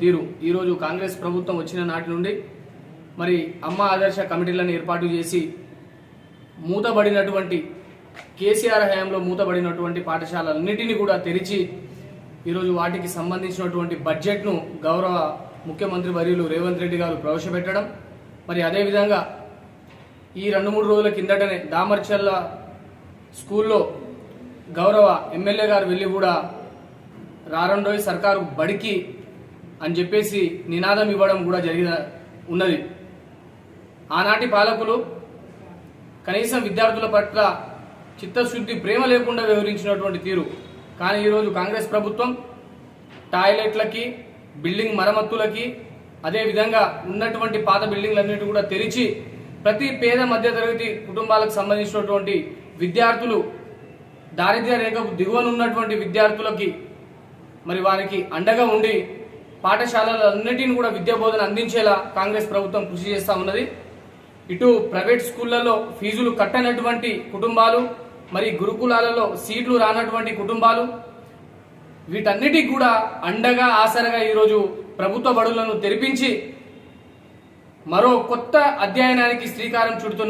తీరు. ఈరోజు కాంగ్రెస్ ప్రభుత్వం వచ్చిన నాటి నుండి మరి అమ్మ ఆదర్శ కమిటీలను ఏర్పాటు చేసి మూతబడినటువంటి కేసీఆర్ హయాంలో మూతబడినటువంటి పాఠశాలలన్నిటినీ కూడా తెరిచి ఈరోజు వాటికి సంబంధించినటువంటి బడ్జెట్ను గౌరవ ముఖ్యమంత్రి వర్యులు రేవంత్ రెడ్డి గారు ప్రవేశపెట్టడం. మరి అదేవిధంగా ఈ రెండు మూడు రోజుల కిందటనే దామర్చల్ల స్కూల్లో గౌరవ ఎమ్మెల్యే గారు వెళ్ళి కూడా రారండోయ్ సర్కారు బడికి అని చెప్పేసి నినాదం ఇవ్వడం కూడా జరిగిన ఉన్నది. ఆనాటి పాలకులు కనీసం విద్యార్థుల పట్ల చిత్తశుద్ధి ప్రేమ లేకుండా వ్యవహరించినటువంటి తీరు. కానీ ఈరోజు కాంగ్రెస్ ప్రభుత్వం టాయిలెట్లకి బిల్డింగ్ మరమ్మతులకి అదేవిధంగా ఉన్నటువంటి పాత బిల్డింగ్లన్నిటి కూడా తెరిచి ప్రతి పేద మధ్యతరగతి కుటుంబాలకు సంబంధించినటువంటి విద్యార్థులు దారిద్ర్య రేఖకు దిగువనున్నటువంటి విద్యార్థులకి మరి వారికి అండగా ఉండి పాఠశాలలన్నిటిని కూడా విద్యా బోధన అందించేలా కాంగ్రెస్ ప్రభుత్వం కృషి చేస్తూ ఉన్నది. ఇటు ప్రైవేట్ స్కూళ్ళలో ఫీజులు కట్టనటువంటి కుటుంబాలు మరి గురుకులాలలో సీట్లు రానటువంటి కుటుంబాలు వీటన్నిటికి కూడా అండగా ఆసరగా ఈరోజు ప్రభుత్వ బడులను తెరిపించి మరో కొత్త అధ్యయనానికి శ్రీకారం చుడుతున్నారు